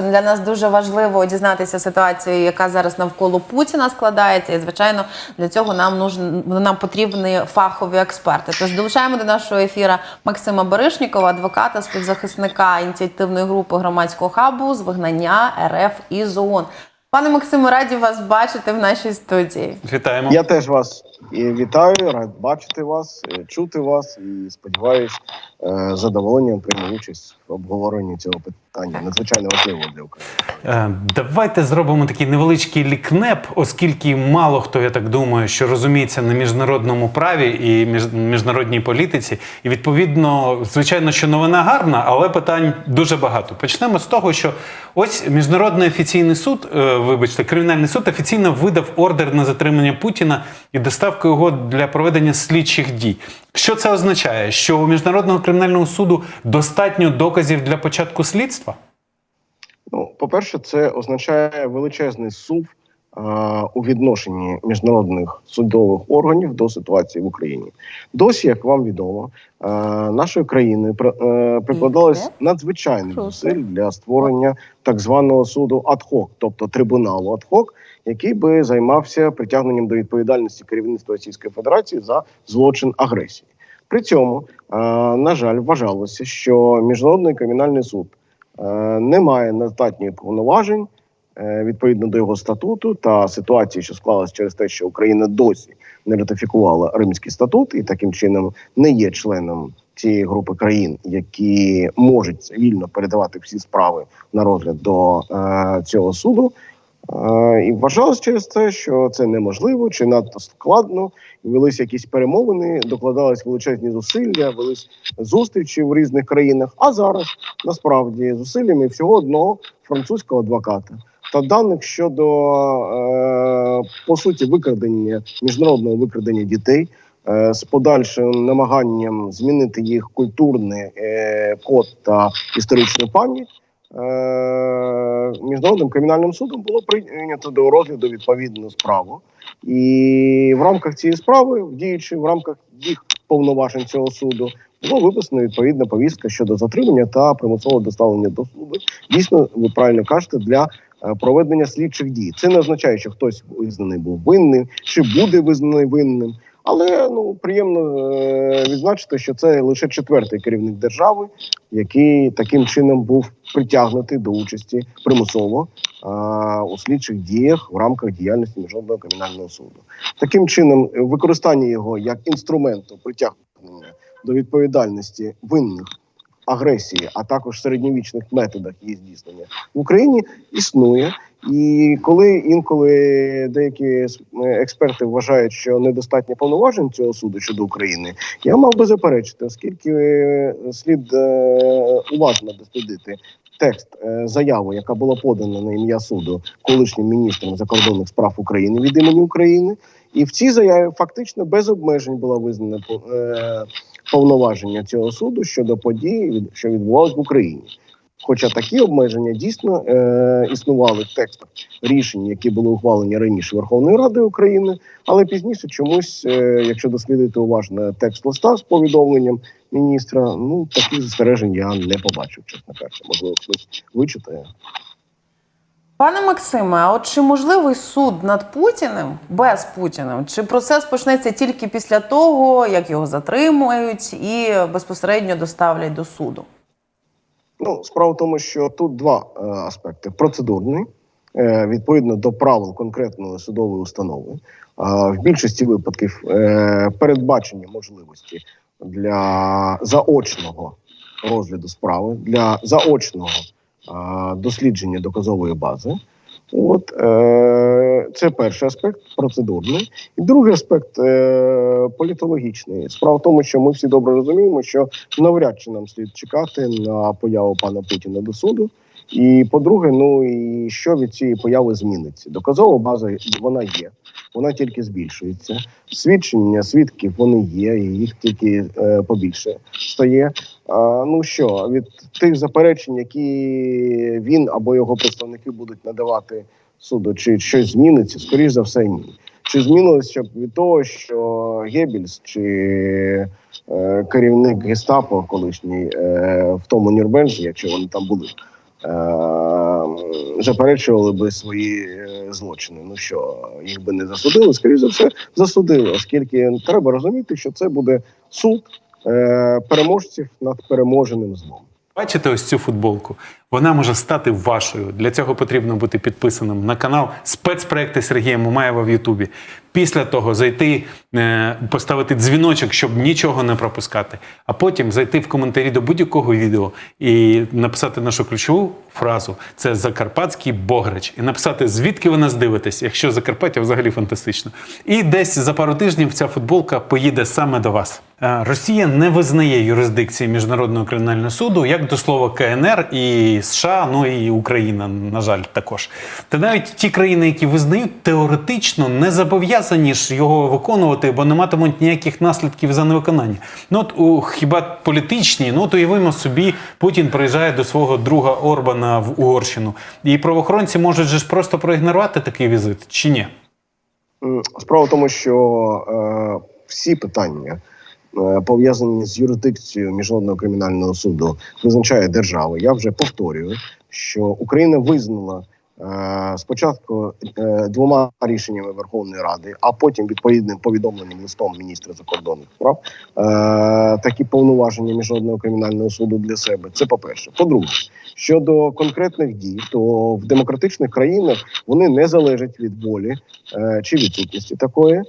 Для нас дуже важливо дізнатися ситуацію, яка зараз навколо Путіна складається. І звичайно, для цього нам нужен нам потрібні фахові експерти. Тож долучаємо до нашого ефіра Максима Баришнікова, адвоката, співзахисника ініціативної групи громадського хабу з вигнання РФ із ООН. Пане Максиме, раді вас бачити в нашій студії. Вітаємо. Я теж вас і вітаю, рад бачити вас, е, чути вас і сподіваюсь, з задоволенням прийму участь в обговоренні цього питання. Надзвичайно важливо для України. Е, Давайте зробимо такий невеличкий лікнеп, оскільки мало хто, я так думаю, що розуміється на міжнародному праві і між- міжнародній політиці. І відповідно, звичайно, що новина гарна, але питань дуже багато. Почнемо з того, що ось міжнародний офіційний суд, е, вибачте, кримінальний суд офіційно видав ордер на затримання Путіна і доставку його для проведення слідчих дій. Що це означає? Що у міжнародного кримінального суду достатньо доказів для початку слідства? Ну, по-перше, це означає величезний сув е, у відношенні міжнародних судових органів до ситуації в Україні. Досі, як вам відомо, е, нашою країною при- е, прикладалось надзвичайних зусиль для створення так званого суду ад-хок, тобто трибуналу ад-хок, який би займався притягненням до відповідальності керівництва Російської Федерації за злочин агресії. При цьому, е, на жаль, вважалося, що міжнародний кримінальний суд е, не має достатньої повноважень е, відповідно до його статуту та ситуації, що склалась через те, що Україна досі не ратифікувала Римський статут і таким чином не є членом цієї групи країн, які можуть цивільно передавати всі справи на розгляд до е, цього суду. Е, І вважалось через те, що це неможливо чи надто складно. Велись якісь перемовини, докладались величезні зусилля, велись зустрічі в різних країнах. А зараз насправді зусиллями всього одного французького адвоката та даних щодо е, по суті викрадення міжнародного викрадення дітей. е, З подальшим намаганням змінити їх культурний код та історичну пам'ять міжнародним кримінальним судом було прийнято до розгляду відповідну справу, і в рамках цієї справи, діючи в рамках їх повноважень цього суду, було виписано відповідна повістка щодо затримання та примусового доставлення до суду. Дійсно, ви правильно кажете, для е, проведення слідчих дій. Це не означає, що хтось визнаний був винним чи буде визнаний винним. Але ну приємно е, відзначити, що це лише четвертий керівник держави, який таким чином був притягнутий до участі примусово е, у слідчих діях в рамках діяльності міжнародного кримінального суду. Таким чином, е, використання його як інструменту притягнення до відповідальності винних агресії, а також середньовічних методах її здійснення в Україні існує. І коли інколи деякі е, експерти вважають, що недостатньо повноважень цього суду щодо України, я мав би заперечити, оскільки е, слід е, уважно дослідити текст заяви, яка була подана на ім'я суду колишнім міністром закордонних справ України від імені України, і в цій заяві фактично без обмежень була визнана по- повноваження цього суду щодо подій, що відбувалися в Україні. Хоча такі обмеження дійсно е, існували в текстах рішень, які були ухвалені раніше Верховною Радою України, але пізніше чомусь, е, якщо дослідити уважно текст листа з повідомленням міністра, ну таких застережень я не побачив, чесно кажучи. Можливо, хтось вичитає. Пане Максиме, а от чи можливий суд над Путіним без Путіним? Чи процес почнеться тільки після того, як його затримують і безпосередньо доставлять до суду? Ну, справа в тому, що тут два е, аспекти: процедурний, е, відповідно до правил конкретної судової установи. Е, в більшості випадків е, передбачені можливості для заочного розгляду справи, для заочного е, дослідження доказової бази. От е, це перший аспект процедурний, і другий аспект е, політологічний. Справа в тому, що ми всі добре розуміємо, що навряд чи нам слід чекати на появу пана Путіна до суду. І по-друге, ну і що від цієї появи зміниться? Доказова база вона є, вона тільки збільшується. Свідчення свідків вони є, і їх тільки е, побільше стає. А, ну що від тих заперечень, які він або його представники будуть надавати суду, чи щось зміниться, скоріш за все, ні. Чи змінилося щоб від того, що Геббельс чи е, керівник гестапо колишній е, в тому Нюрнберзі, якщо вони там були, заперечували би свої е, злочини. Ну що їх би не засудили, скоріше за все, засудили, оскільки треба розуміти, що це буде суд е, переможців над переможеним злом. Бачите ось цю футболку? Вона може стати вашою. Для цього потрібно бути підписаним на канал спецпроекти Сергія Мамаєва в Ютубі. Після того зайти, е, поставити дзвіночок, щоб нічого не пропускати. А потім зайти в коментарі до будь-якого відео і написати нашу ключову фразу це Закарпатський Бограч. І написати, звідки ви нас дивитесь, якщо Закарпаття взагалі фантастично. І десь за пару тижнів ця футболка поїде саме до вас. Е, Росія не визнає юрисдикції Міжнародного кримінального суду, як до слова КНР і США, ну і Україна, на жаль, також. Та навіть ті країни, які визнають, теоретично не зобов'язані ж його виконувати, бо не матимуть ніяких наслідків за невиконання. Ну от у, хіба політичні, ну от уявимо собі, Путін приїжджає до свого друга Орбана в Угорщину, і правоохоронці можуть же ж просто проігнорувати такий візит, чи ні? Справа в тому, що е, всі питання пов'язані з юрисдикцією міжнародного кримінального суду визначає держава. Я вже повторюю, що Україна визнала е, спочатку е, двома рішеннями Верховної Ради, а потім відповідним повідомленням листом міністра закордонних справ е, такі повноваження міжнародного кримінального суду для себе. Це по перше. По-друге, щодо конкретних дій, то в демократичних країнах вони не залежать від волі е, чи відсутності такої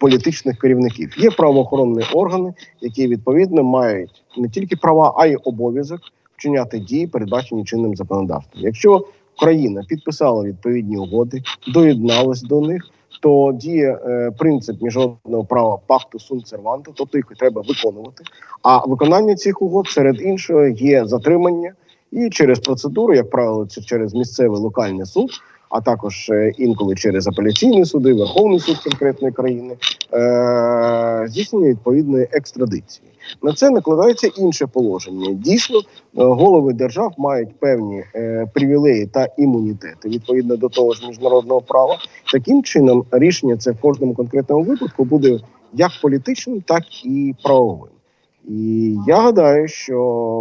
політичних керівників. Є правоохоронні органи, які відповідно мають не тільки права, а й обов'язок вчиняти дії, передбачені чинним законодавством. Якщо країна підписала відповідні угоди, доєдналась до них. То діє е, принцип міжнародного права пакту сун серванта, тобто їх треба виконувати. А виконання цих угод серед іншого є затримання і через процедуру, як правило, це через місцевий локальний суд, а також е, інколи через апеляційні суди, Верховний суд конкретної країни, е- здійснення відповідної екстрадиції. На це накладається інше положення. Дійсно, е, голови держав мають певні привілеї та імунітети відповідно до того ж міжнародного права. Таким чином, рішення це в кожному конкретному випадку буде як політичним, так і правовим. І я гадаю, що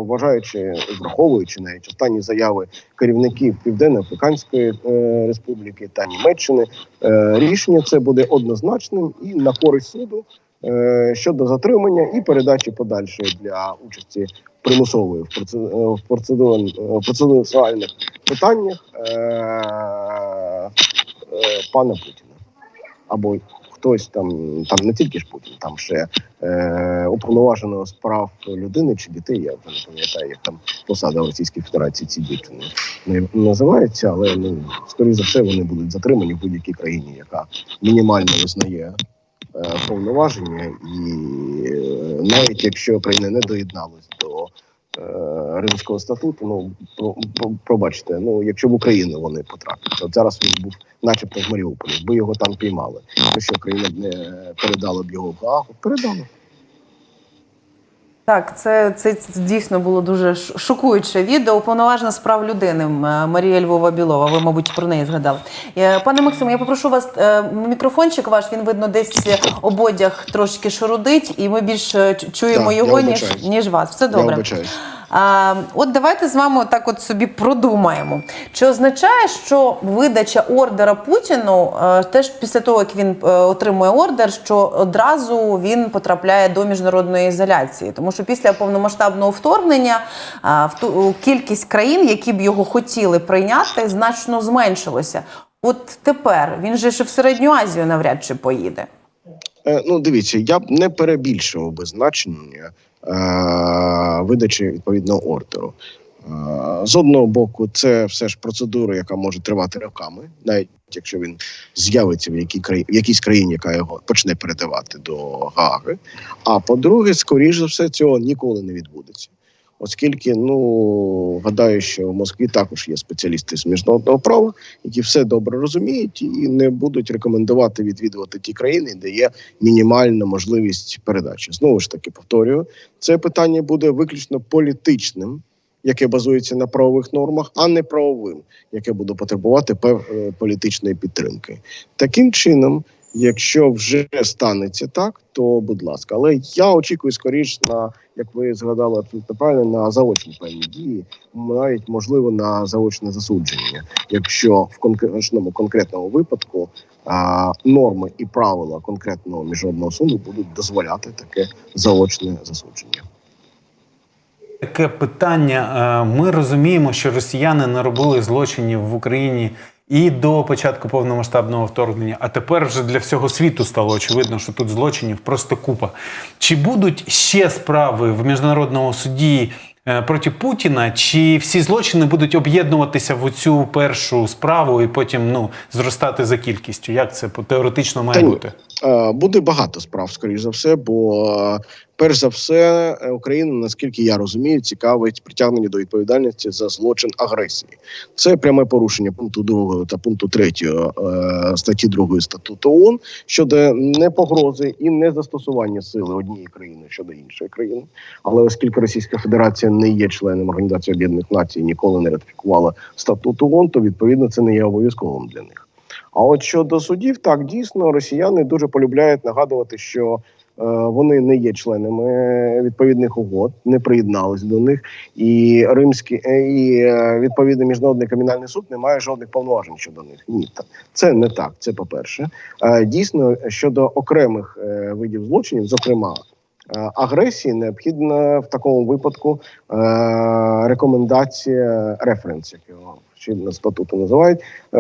вважаючи, враховуючи навіть останні заяви керівників Південно-Африканської е, Республіки та Німеччини, е, рішення це буде однозначним і на користь суду е, щодо затримання і передачі подальшої для участі примусової в процеду- е, в процедур- е, питаннях е, е, пана Путіна. Або хтось там, там не тільки ж Путін, там ще е, уповноваженого справ людини чи дітей. Я вже не пам'ятаю, як там посада в Російській Федерації ці дівчини не називається, але ну скоріше за все вони будуть затримані в будь-якій країні, яка мінімально визнає е, повноваження, і е, навіть якщо країна не доєдналась до Римського статуту, ну про, про, пробачте, ну якщо в Україну вони потраплять, от зараз він був, начебто, в Маріуполі, якби його там піймали, то що країна не передала б його в Гаагу, передала. Так, це, це дійсно було дуже шокуюче відео. Уповноважена з прав людини Марія Львова Білова. Ви, мабуть, про неї згадали. Е, Пане Максиме, я попрошу вас е, мікрофончик ваш. Він видно, десь ободяг трошки шарудить, і ми більше чуємо Так, його ніж, ніж вас. Все добре. вибачаюсь. А, от давайте з вами так от собі продумаємо. Чи означає, що видача ордера Путіну, е, теж після того, як він е, отримує ордер, що одразу він потрапляє до міжнародної ізоляції? Тому що після повномасштабного вторгнення в ту- кількість країн, які б його хотіли прийняти, значно зменшилося. От тепер він же ще в середню Азію навряд чи поїде. Е, ну, дивіться, я б не перебільшував би значення видачі відповідного ордеру. Е, з одного боку, це все ж процедура, яка може тривати роками, навіть якщо він з'явиться в, якій краї... в якійсь країні, яка його почне передавати до Гааги. А по-друге, скоріш за все, цього ніколи не відбудеться. Оскільки, ну гадаю, що в Москві також є спеціалісти з міжнародного права, які все добре розуміють і не будуть рекомендувати відвідувати ті країни, де є мінімальна можливість передачі. Знову ж таки, повторюю, це питання буде виключно політичним, яке базується на правових нормах, а не правовим, яке буде потребувати е, політичної підтримки. Таким чином, Якщо вже станеться так, то будь ласка. Але я очікую скоріш на, як ви згадали абсолютно правильно, на заочні певні дії, навіть можливо на заочне засудження, якщо в конкретному конкретному випадку а, норми і правила конкретного міжнародного суду будуть дозволяти таке заочне засудження. Таке питання. Е, Ми розуміємо, що росіяни не робили злочинів в Україні і до початку повномасштабного вторгнення, а тепер вже для всього світу стало очевидно, що тут злочинів просто купа. Чи будуть ще справи в міжнародному суді е, проти Путіна, чи всі злочини будуть об'єднуватися в цю першу справу і потім ну зростати за кількістю? Як це теоретично має Та бути? Е, Буде багато справ, скоріш за все, бо е, перш за все е, Україна, наскільки я розумію, цікавить притягнення до відповідальності за злочин агресії. Це пряме порушення пункту 2 та пункту 3 е, статті 2 статуту ООН щодо не погрози і не застосування сили однієї країни щодо іншої країни. Але оскільки Російська Федерація не є членом Організації Об'єднаних Націй, ніколи не ратифікувала статут ООН, то відповідно це не є обов'язковим для них. А от щодо судів, так дійсно росіяни дуже полюбляють нагадувати, що е, вони не є членами відповідних угод, не приєднались до них, і римський е, і е, відповідний міжнародний кримінальний суд не має жодних повноважень щодо них. Ні, це не так. Це по перше. Дійсно, щодо окремих видів злочинів, зокрема. Е, Агресії необхідна в такому випадку е, рекомендація референс, як його чинно статуту називають е,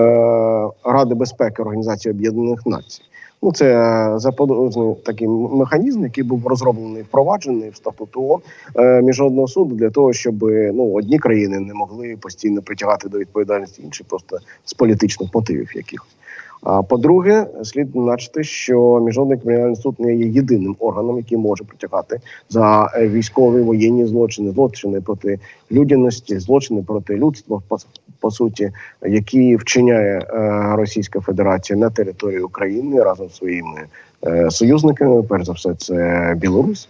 Ради безпеки Організації Об'єднаних Націй. Ну це заподозрений такий механізм, який був розроблений, впроваджений в статуту ООН, е, міжнародного суду для того, щоб ну одні країни не могли постійно притягати до відповідальності інші, просто з політичних мотивів якихось. А по-друге, слід значити, що міжнародний кримінальний суд не є єдиним органом, який може притягати за е, військові воєнні злочини, злочини проти людяності, злочини проти людства, по, по суті, які вчиняє е, Російська Федерація на території України разом з своїми е, союзниками. Перш за все, це Білорусь.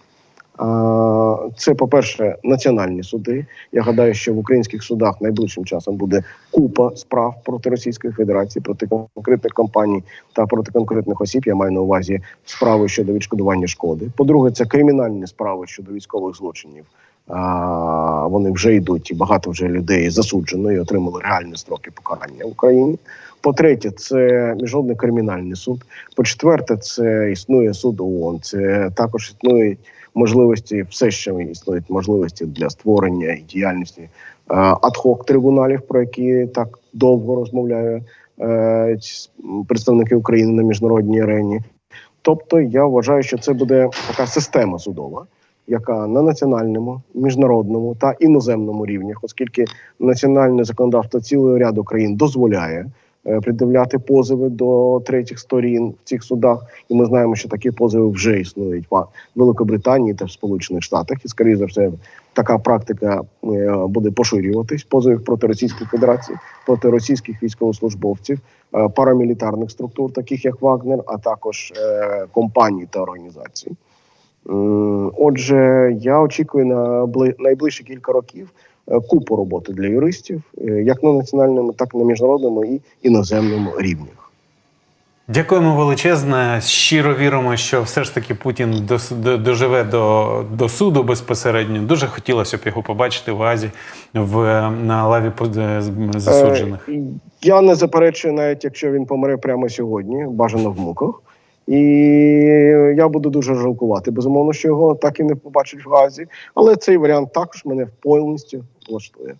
Це, по-перше, національні суди. Я гадаю, що в українських судах найближчим часом буде купа справ проти Російської Федерації, проти конкретних компаній та проти конкретних осіб. Я маю на увазі справи щодо відшкодування шкоди. По-друге, це кримінальні справи щодо військових злочинів. Вони вже йдуть, і багато вже людей засуджено і отримали реальні строки покарання в Україні. По-третє, це міжнародний кримінальний суд. По-четверте, це існує суд ООН. Це також існують можливості, все ще існують можливості для створення і діяльності е, адхок трибуналів, про які так довго розмовляє е, представники України на міжнародній арені. Тобто, я вважаю, що це буде така система судова, яка на національному, міжнародному та іноземному рівнях, оскільки національне законодавство цілого ряду країн дозволяє е, пред'являти позови до третіх сторін в цих судах, і ми знаємо, що такі позови вже існують в Великобританії та в Сполучених Штатах, і скоріше за все, така практика е, буде поширюватись. Позовів проти Російської Федерації, проти російських військовослужбовців, е, парамілітарних структур, таких як Вагнер, а також е, компаній та організацій. Отже, я очікую на бли- найближчі кілька років. е, купу роботи для юристів, е, як на національному, так і на міжнародному і іноземному рівнях. Дякуємо величезне. Щиро віримо, що все ж таки Путін доживе до, до суду безпосередньо. Дуже хотілося б його побачити в Азі в на лаві е, засуджених. Е, Я не заперечую, навіть якщо він помре прямо сьогодні, бажано в муках. І я буду дуже жалкувати. Безумовно, що його так і не побачать в Газі. Але цей варіант також мене повністю влаштує.